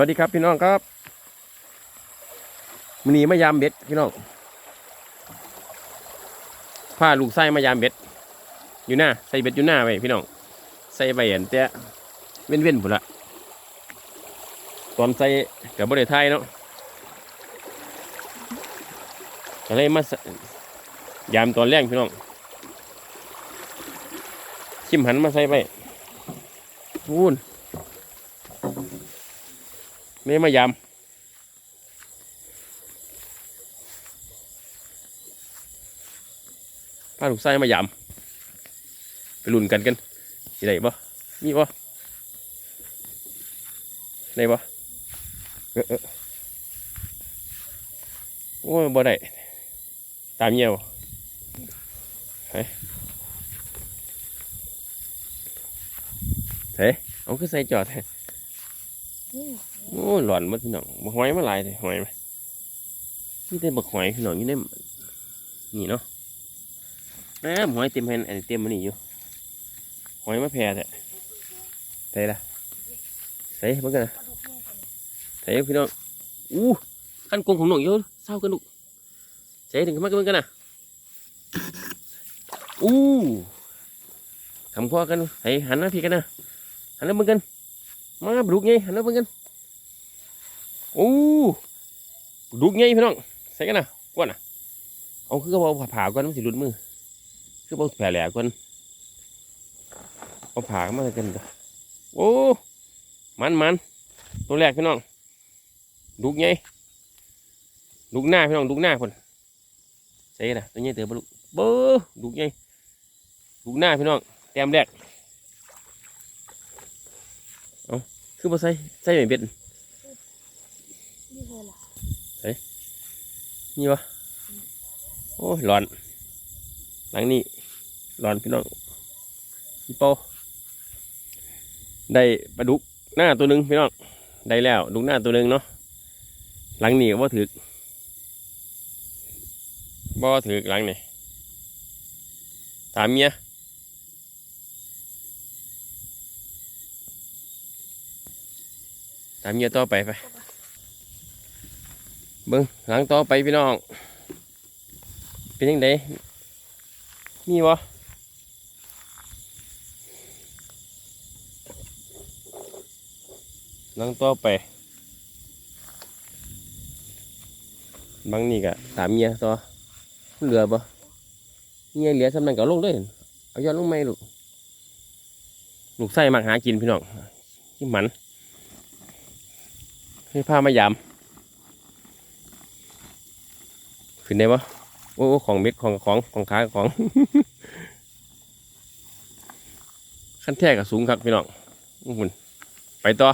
วัสดีครับพี่น้องครับมันนี้มายามเบ็ดพี่น้องพาลูกไส้มายามเบ็ด อยู่หน้าใส่เบ็ดอยู่หน้าไว้พี่น้องใส่ใบเห็นแต่เว้นเว้นๆผุละตอนใส่กับบริไทยเนาะก็เลยมายามตอนแรกพี่น้องชิมหันมาใส่ไปพูน ไม่มายำพาลูกไส้มายำไปลุ้นกันกันสิได้บ่มีบ่ได้บ่ออเออโอ้ยบ่ได้ตามเงี้ยวเฮ้ยเฮ้ยเอาขึ้นใส่จอด โอ้หลอนมาพี่น้องบักหอยมาหลายเลยหอยไหมนี่ได้บักหอยพี่น้องอยู่ในนี่เนาะแหมหอยเต็มแผ่นอันเต็มมันนี่อยู่หอยมาแพร่แท้ใส่ละใส่เบิ่งกันนะใส่พี่น้องอู้ขั้นกงของหนุ่งเยอะเศร้ากันลูกใส่ถึงขึ้นมากันเบิ่งกันนะอู้คำคว้ากันใส่หันมาพี่กันนะหันมาเบิ่งกันมาปลูกไงหันมาเบิ่งกัน โอ้ปลูกไงพี่น้องใส่กันนะกวนนะเอาคือเขาเอาผ่าก่อนมันสิหลุดมือ คือเอาแผลแหลกก่อนเอาผ่ามาใส่กันโอ้มันมันตัวแรกพี่น้องลูกไงลูกหน้าพี่น้องลูกหน้าคนใส่กันนะตัวนี้เต๋อปลูกเบอลูกไงลูกหน้าพี่น้องแต้มแรกเอาคือบ่ใส่ใส่ไม่เบ็ด นี่เลยล่ะ นี่วะโอ้ยร้อน หลังนี้ร้อนพี่น้องพี่โปได้ปลาดุกหน้าตัวหนึ่งพี่น้องได้แล้วดุกหน้าตัวหนึ่งเนาะหลังนี้ก็บ่ถือบ่ถือหลังนี่ตามเมียตามเมียต่อไปไป เบิ้งหลังต่อไปพี่น้อง เป็นยังไงมีวะหลังต่อไปบางนี่กะถามเมียต่อเหลือปะเมียเหลือสำนักก็ลงเลยเอาย้อนลงไหมลูกลูกไส้มักหากินพี่น้องที่หมันให้พามายาม ขึ้นได้ปะโอ้ของเม็ดของของของขาของขั้นแท้กับสูงครับพี่น้องอื้อหุ่นไปต่อ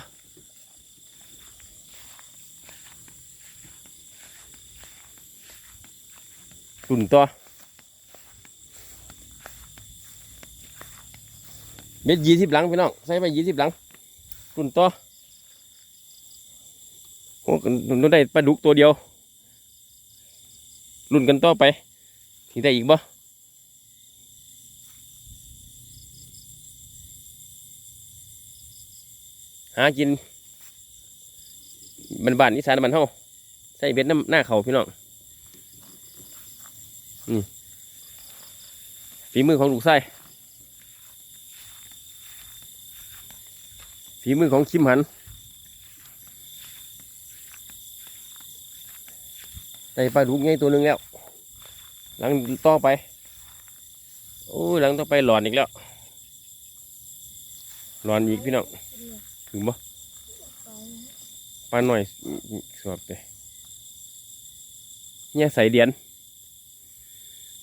รุ่นต่อเม็ดยี่สิบหลังพี่น้องใส่ไปยี่สิบหลังรุ่นต่อโอ้หนูได้ปลาดุกตัวเดียว รุ่นกันต่อไปที่ได้อีกบ่หากินบ้านบานอีสานบ้านเฮาใส่เบ็ดน้ำหน้าเขาพี่น้องนี่ฝีมือของลูกไส้ฝีมือของคิมหัน ได้ปลาดุกใหญ่ตัวหนึ่งแล้ว หลังต่อไป โอ้ยหลังต่อไปหลอนอีกแล้ว หลอนอีกพี่น้องถึงบ่ปลาหน่อยสวบไปเนี่ยใส่เดียน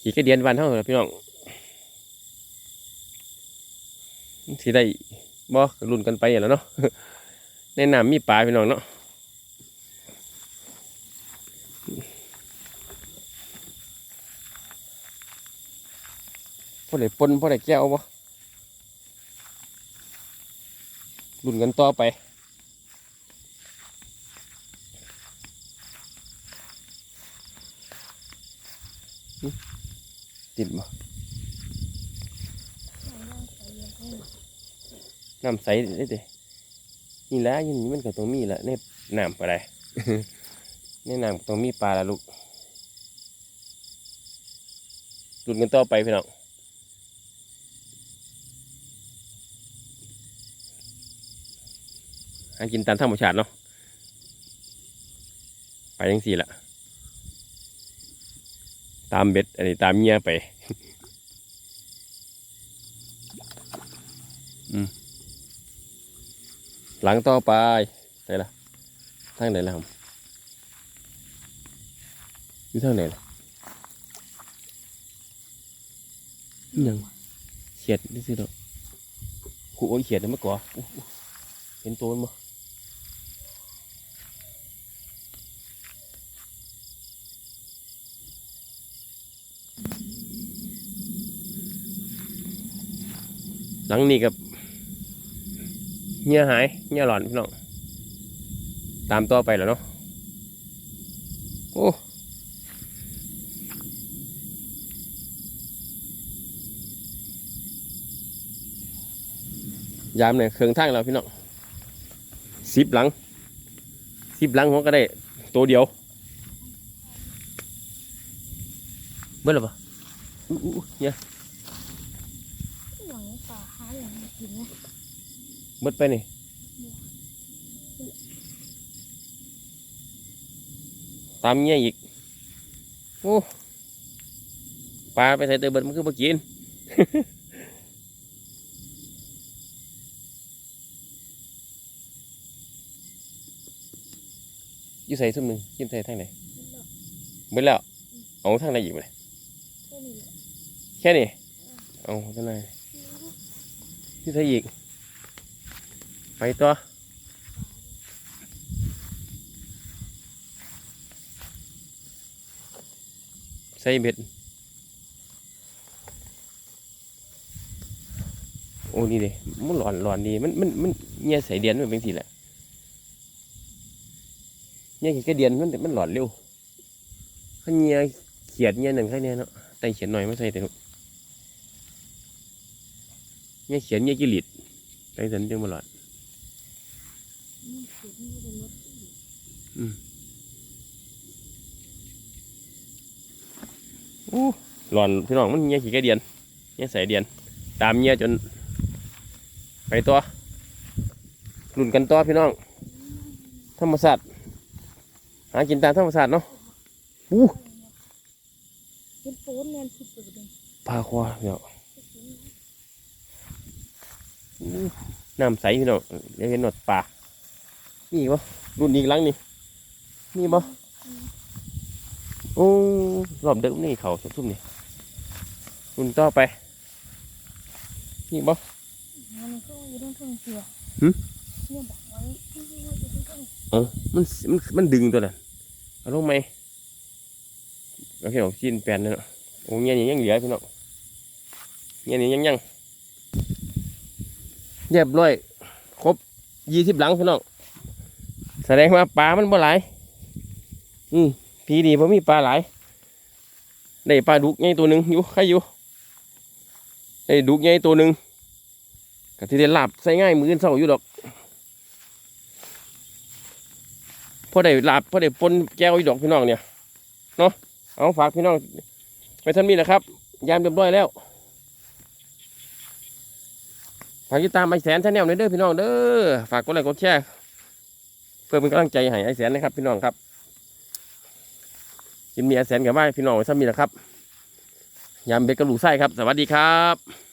ขี่กระเดียนวันเท่าไหร่พี่น้องสิได้บ่ก็รุ่นกันไปอย่างแล้วเนาะในน้ำมีปลาพี่น้องเนาะ พอได้ปนพอได้แก้วบ่รุ่นกันต่อไป ติดบ่น้ำใสได้เด้นี่แหละอยันนี้มันก็ต้องมีแหละในน้ำปลาได้ในน้ำก็ต้องมีปลาละลูกลุ้นกันต่อไปพี่น้อง หากินตามธรรมชาติเนาะไปยังสี่ละตามเบ็ดอันนี้ตามเมียไปอืมหลังต่อไปใส่ละทางไหนล่ะครับอยู่ทางไหนล่ะยังเขียดนี่สิเนาะขู่โอ้ยเขียดนะเมื่อก่อนเห็นตัวมัน หลังนี้กับเงียหายเงียหลอนพี่น้องตามต่อไปแล้วเนาะโอ้ยามเนี่ยเครื่องทางแล้วพี่น้องสิบหลังสิบหลังหัวก็ได้ตัวเดียวเบิ้ลหรอปะเนี่ย ป่าหาอย่างกินนะเบิดไปนี่ตามเงี้ยอีกโอ้ปลาไปใส่เตอเบิดมันคือมากินอยู่ใส่ซุ่มหนึ่งกินใส่ทางไหนเบิดแล้วเอาทางไหนอีกไหมแค่นี้แหละแค่นี้เอาทางไหน ที่ใส่อีก ไปต่อใส่เบ็ด โอ้นี่เลยมันหลอนหลอนดี มันมันมันเงี้ยใส่เดียนมันเป็นสิแหละเงี้ยขี้กระเดียนมันมันหลอนเร็วขันเงี้ยเขียดเงี้ยหนึ่งแค่เนี้ยเนาะแต่เขียนหน่อยไม่ใส่แต่ เงี้ยเขียนเงี้ยกิริดไปสันเดียวมาหลอนนี่เขียนไม่ได้หมดอู้หลอนพี่น้องมันเงี้ยขี้กระเดียนเงี้ยใส่เดียน ตามเงี้ยจน ไปตัวรุ่นกันตัวพี่น้อง ธรรมศาสตร์หากินตามธรรมศาสตร์เนาะอู้เห็นปูนเนียนผิดไปเลยปลาควาเดี๋ยวอู้ น้ำใสพี่น้องเดี๋ยวเห็นหนวดปลามีอีกปะรุ่นอีกหลังนี่มีปะโอ้รอบเดิมนี่เขาทุ่มๆนี่รุ่นต่อไปนี่ปะมันก็อยู่ตรงเครื่องเสียหึเนี่ยบอกไว้ที่อยู่ตรงเครื่องเออมันมันมันดึงตัวนั้นเอาลงไหมโอเคเอาชิ้นแปลนนั่นเนาะโอ้เงี้ยนี่ยังเหลือพี่น้องเงี้ยนี่ยังยัง เรียบร้อย ครบยี่สิบหลังพี่น้อง แสดงว่าปลามันบ่หลาย อืมพีดีเพราะมีปลาหลาย ได้ปลาดุกใหญ่ตัวหนึ่งอยู่ใครอยู่ ได้ดุกใหญ่ตัวหนึ่งก็ที่ได้ลาบใส่ง่ายมืออนเศร้าอยู่ดอกพอได้ลาบพอได้ปนแก้วอีดอกพี่น้องเนี่ย เนาะ เอาฝากพี่น้องไปท่านมีนะครับ ยามเรียบร้อยแล้ว ฝากติดตามไอแสนชาแนลหน่อยเด้อพี่น้องเด้อฝากกดไลค์กดแชร์เพื่อเป็นกำลังใจให้ไอแสนนะครับ พี่น้องครับกินมีไอแสนกับว่าพี่น้องไว้ท่านมีนะครับยามเบ็ดกระหลูไส้ครับ สวัสดีครับ